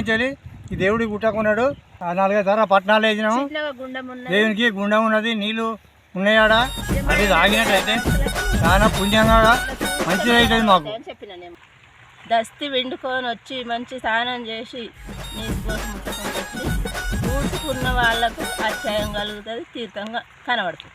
నుంచి వెళ్ళి ఈ దేవుడి గుట్టకున్నాడు ఆ నాలుగైదు ధర పట్టణాలు వేసినాము దేవునికి గుండం ఉన్నది నీళ్ళు ఉన్నాయాడ? అది తాగినట్టయితే చాలా పుణ్యంగా మంచిది అవుతుంది మాకు. దస్తి వండుకొని వచ్చి మంచి స్నానం చేసి నీటి కోసం ఊడ్చుకున్న వాళ్ళకు అత్యాయం కలుగుతుంది తీర్థంగా కనబడుతుంది.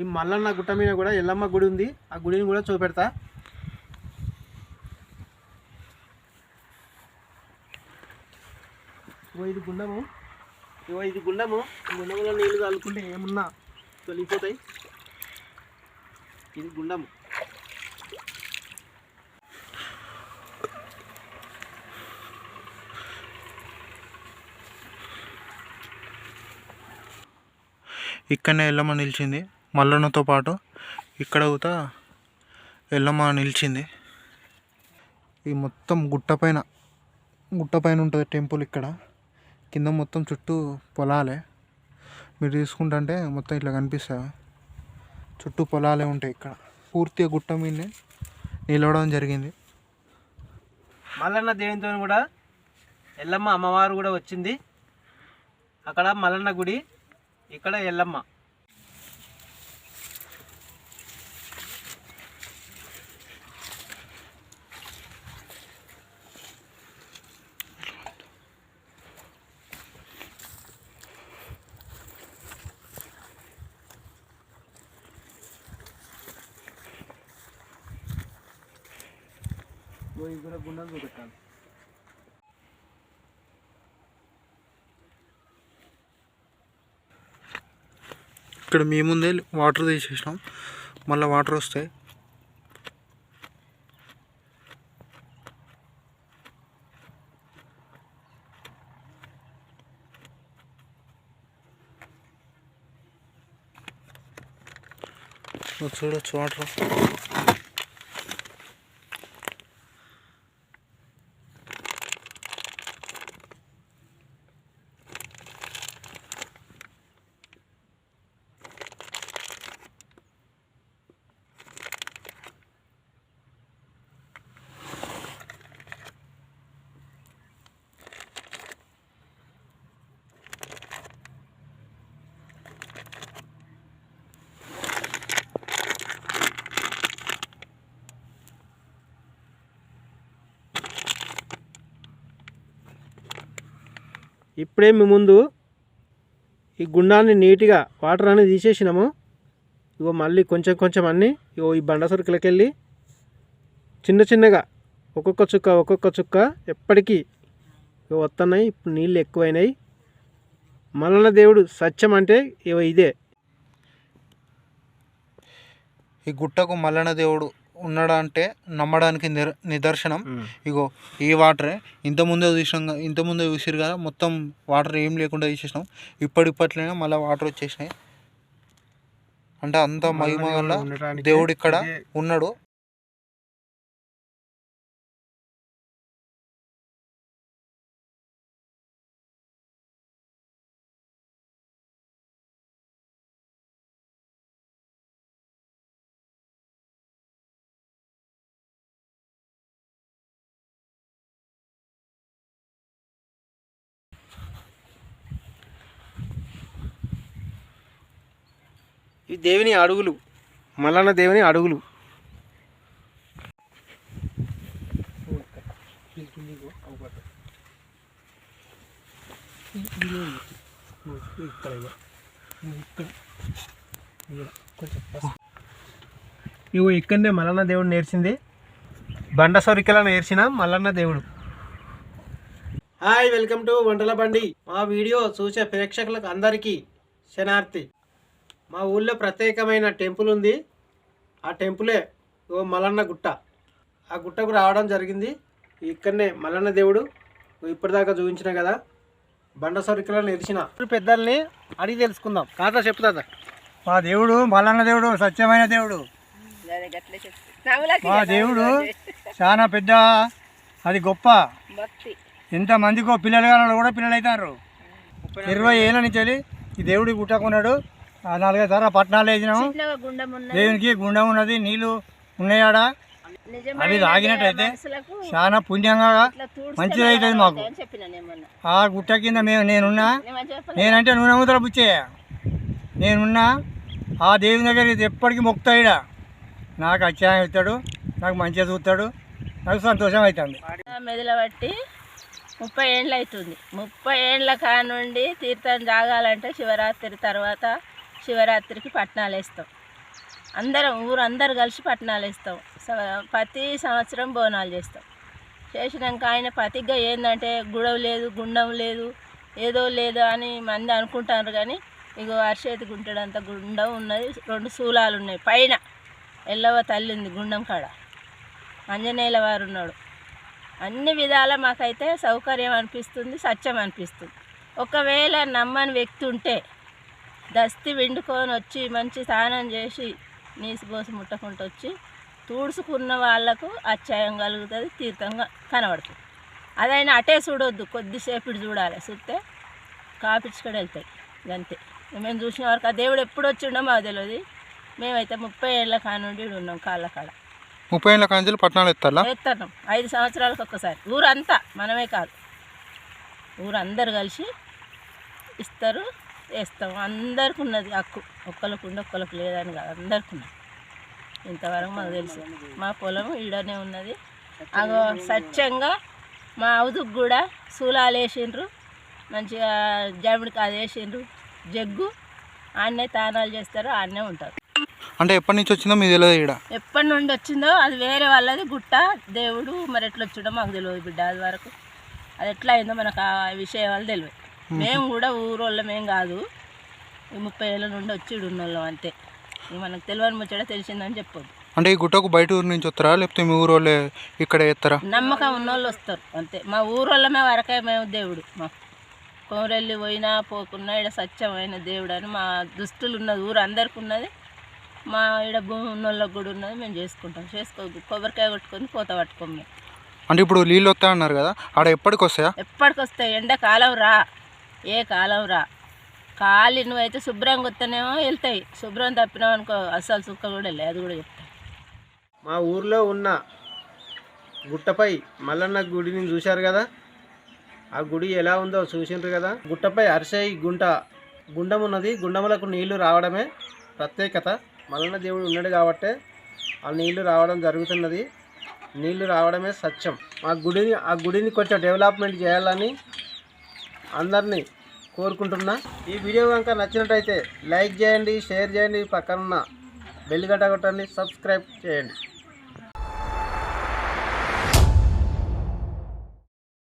ఈ మల్లన్న గుట్ట మీద కూడా ఎల్లమ్మ గుడి ఉంది. ఆ గుడిని కూడా చూపెడతా. ఓ ఇది గుండము. ఇవో ఇది గుండము. గుండంలో గుండములో నీళ్ళు చల్లుకుంటే ఏమున్నా తొలిగిపోతాయి. ఇది గుండము. ఇక్కడనే ఎల్లమ్మ నిలిచింది. మల్లన్నతో పాటు ఇక్కడ కూడా ఎల్లమ్మ నిలిచింది. ఈ మొత్తం గుట్టపైన గుట్టపైన ఉంటుంది టెంపుల్ ఇక్కడ. కింద మొత్తం చుట్టూ పొలాలే. మీరు తీసుకుంటుంటే మొత్తం ఇట్లా కనిపిస్తుంది చుట్టూ పొలాలే ఉంటాయి ఇక్కడ. పూర్తిగా గుట్ట మీదనే నిలవడం జరిగింది. మల్లన్న దేవునితో కూడా ఎల్లమ్మ అమ్మవారు కూడా వచ్చింది. అక్కడ మల్లన్న గుడి ఇక్కడ ఎల్లమ్మ. ఇగో ఇది కూడా గుండం చూపెట్టాలి. ఇక్కడ మీ ముందే వాటర్ తీసేసినాం. మళ్ళీ వాటర్ వస్తాయి. చూడొచ్చు వాటర్. ఇప్పుడే మీ ముందు ఈ గుండాన్ని నీట్గా వాటర్ అనేది తీసేసినాము. ఇగో మళ్ళీ కొంచెం కొంచెం అన్నీ ఇగో ఈ బండ సరుకులకి వెళ్ళి చిన్న చిన్నగా ఒక్కొక్క చుక్క ఒక్కొక్క చుక్క ఎప్పటికీ ఇగో వస్తున్నాయి ఇప్పుడు నీళ్ళు ఎక్కువైనాయి. మల్లన దేవుడు సత్యం అంటే ఇగో ఇదే. ఈ గుట్టకు మల్లన దేవుడు ఉన్నాడా అంటే నమ్మడానికి నిర్ నిదర్శనం. ఇగో ఈ వాటరే. ఇంత ముందే చూసినాం ఇంత ముందే చూసిరు కదా మొత్తం వాటర్ ఏం లేకుండా తీసేసినాం. ఇప్పటిప్పట్లోనే మళ్ళీ వాటర్ వచ్చేసినాయి. అంటే అంత మహిమ వల్ల దేవుడు ఇక్కడ ఉన్నాడు. ఈ దేవుని అడుగులు మల్లన్న దేవుని అడుగులు. ఇవి ఇక్కడనే మల్లన్న దేవుడు నేర్చింది. బండ సొరికల నేర్చిన మల్లన్న దేవుడు. హాయ్ వెల్కమ్ టు వంటల బండి. మా వీడియో చూసే ప్రేక్షకులకు అందరికీ శనార్థి మా ఊళ్ళో ప్రత్యేకమైన టెంపుల్ ఉంది. ఆ టెంపులే ఓ మల్లన్న గుట్ట. ఆ గుట్టకు రావడం జరిగింది. ఇక్కడనే మల్లన్న దేవుడు ఇప్పటిదాకా చూపించిన కదా. బండ సరుకులను నిలిచిన పెద్దల్ని అడిగి తెలుసుకుందాం. కాదా చెప్పు తాత. మా దేవుడు మల్లన్న దేవుడు సత్యమైన దేవుడు. చెప్తా మా దేవుడు చాలా పెద్ద అది గొప్ప. ఎంత మందికో పిల్లలు కానీ కూడా పిల్లలు అవుతారు ఇరవై ఏళ్ళ. నుంచి వెళ్ళి ఈ దేవుడి గుట్టకున్నాడు నాలుగైదు సార్లు పట్టణాలు వేసినాము. దేవునికి గుండం ఉన్నది నీళ్ళు ఉన్నాయాడ? అవి తాగినట్టయితే చాలా పుణ్యంగా మంచిది అవుతుంది మాకు. ఆ గుట్ట కింద మేము నేనున్నా నేనంటే నూనె ముద్ర బుచ్చే. నేనున్నా ఆ దేవుని దగ్గరికి ఎప్పటికీ మొక్కుతాయిడ నాకు అత్యాయం ఇస్తాడు నాకు మంచిగా చూస్తాడు నాకు సంతోషం అవుతుంది. మెదల బట్టి ముప్పై ఏండ్లు అవుతుంది. ముప్పై ఏండ్ల కానుండి తీర్థం జాగాలంటే శివరాత్రి తర్వాత శివరాత్రికి పట్నాలు వేస్తాం. అందరం ఊరందరు కలిసి పట్నాలు వేస్తాం. స- ప్రతి సంవత్సరం బోనాలు చేస్తాం. చేసినాక ఆయన పతిగ్గా ఏంటంటే గుడవ లేదు గుండం లేదు ఏదో లేదు అని మంది అనుకుంటారు కానీ ఇగో అరిచేతి గుంటడంత గుండం ఉన్నది రెండు శూలాలు ఉన్నాయి. పైన ఎల్లవ తల్లి ఉంది గుండం కాడ. ఆంజనేయుల వారు ఉన్నాడు. అన్ని విధాల మాకైతే సౌకర్యం అనిపిస్తుంది సత్యం అనిపిస్తుంది. ఒకవేళ నమ్మని వ్యక్తి ఉంటే దస్తి వండుకొని వచ్చి మంచి స్నానం చేసి నీసు పోసి ముట్టకుంటూ వచ్చి తూడుచుకున్న వాళ్ళకు అత్యాయం కలుగుతుంది తీర్థంగా కనబడుతుంది. అదైనా అటే చూడొద్దు కొద్దిసేపు ఇటు చూడాలి. చూస్తే కాపిచ్చుకొని వెళ్తాయి. అంతే మేము చూసిన వరకు ఆ దేవుడు ఎప్పుడు వచ్చిండో మాకు తెలియదు మేమైతే ముప్పై ఏళ్ళ కానుండి ఉన్నాం కాళ్ళ కాడ. ముప్పై ఏళ్ళ కాంచెలు పట్టణాలు ఎత్తాలా? వేస్తున్నాం ఐదు సంవత్సరాలకు ఒక్కసారి. ఊరంతా మనమే కాదు. ఊరందరు కలిసి ఇస్తారు. వేస్తాం. అందరికి ఉన్నది హక్కు. ఒక్కరికి ఉండి ఒక్కరికి లేదని కాదు అందరికి ఉన్నది ఇంతవరకు మాకు తెలుసు. మా పొలం ఈడనే ఉన్నది. అగో స్వచ్ఛంగా మా అవుదుకు కూడా శూలాలు వేసిండ్రు. మంచిగా జమిడికి అది వేసిండ్రు. జగ్గు. ఆడనే తానాలు చేస్తారు ఆడనే ఉంటారు. అంటే ఎప్పటి నుంచి వచ్చిందో మీ తెలియదు ఇక్కడ ఎప్పటి నుండి వచ్చిందో అది వేరే వాళ్ళది గుట్ట దేవుడు మరి ఎట్లా వచ్చిండో మాకు తెలియదు బిడ్డ అది వరకు. అది ఎట్లా అయిందో మనకు ఆ విషయం వాళ్ళు తెలియదు. మేము కూడా ఊరోళ్ళమేం కాదు. ఈ ముప్పై ఏళ్ళ నుండి వచ్చి ఉన్నోళ్ళం అంతే. మనకు తెలియని ముచ్చట తెలిసిందని చెప్పొద్దు. అంటే ఈ గుట్టకు బయట ఊరు నుంచి వస్తారా? లేకపోతే మీ ఊరు వాళ్ళే ఇక్కడ ఎత్తారా నమ్మకం ఉన్నోళ్ళు వస్తారు అంతే. మా ఊరోళ్ళమే వరకే మేము దేవుడు. మా కోరెల్లి పోయినా పోకున్నా ఇక్కడ సత్యమైన దేవుడు అని మా దుస్తులు ఉన్నది ఊరు అందరికి ఉన్నది. మా ఇక్కడ భూమి ఉన్నోళ్ళకి కూడా ఉన్నది మేము చేసుకుంటాం. చేసుకో కొబ్బరికాయ కొట్టుకొని పూత పట్టుకోం మేము. అంటే ఇప్పుడు నీళ్ళు వస్తా అన్నారు కదా ఆడ ఎప్పటికి వస్తాయా ఎప్పటికొస్తాయి? ఎండాకాలం రా. ఏ కాలంరా రా. నువ్వైతే శుభ్రంగా వస్తేనేమో వెళ్తాయి. శుభ్రం తప్పినావు అనుకో అస్సలు సుక్క కూడా లేదు అది కూడా చెప్తాయి మా ఊర్లో ఉన్న గుట్టపై మల్లన్న గుడిని చూశారు కదా? ఆ గుడి ఎలా ఉందో చూసిండ్రు కదా? గుట్టపై అరిసై గుంట. గుండం ఉన్నది. గుండములకు నీళ్ళు రావడమే ప్రత్యేకత. మల్లన్న దేవుడు ఉన్నాడు కాబట్టే ఆ నీళ్ళు రావడం జరుగుతున్నది. నీళ్ళు రావడమే సత్యం. ఆ గుడిని ఆ గుడిని కొంచెం డెవలప్మెంట్ చేయాలని అందరినీ కోరుకుంటున్నా. ఈ వీడియో కనుక నచ్చినట్టయితే లైక్ చేయండి షేర్ చేయండి. పక్కనున్న బెల్ గట్ట కొట్టండి సబ్స్క్రైబ్ చేయండి.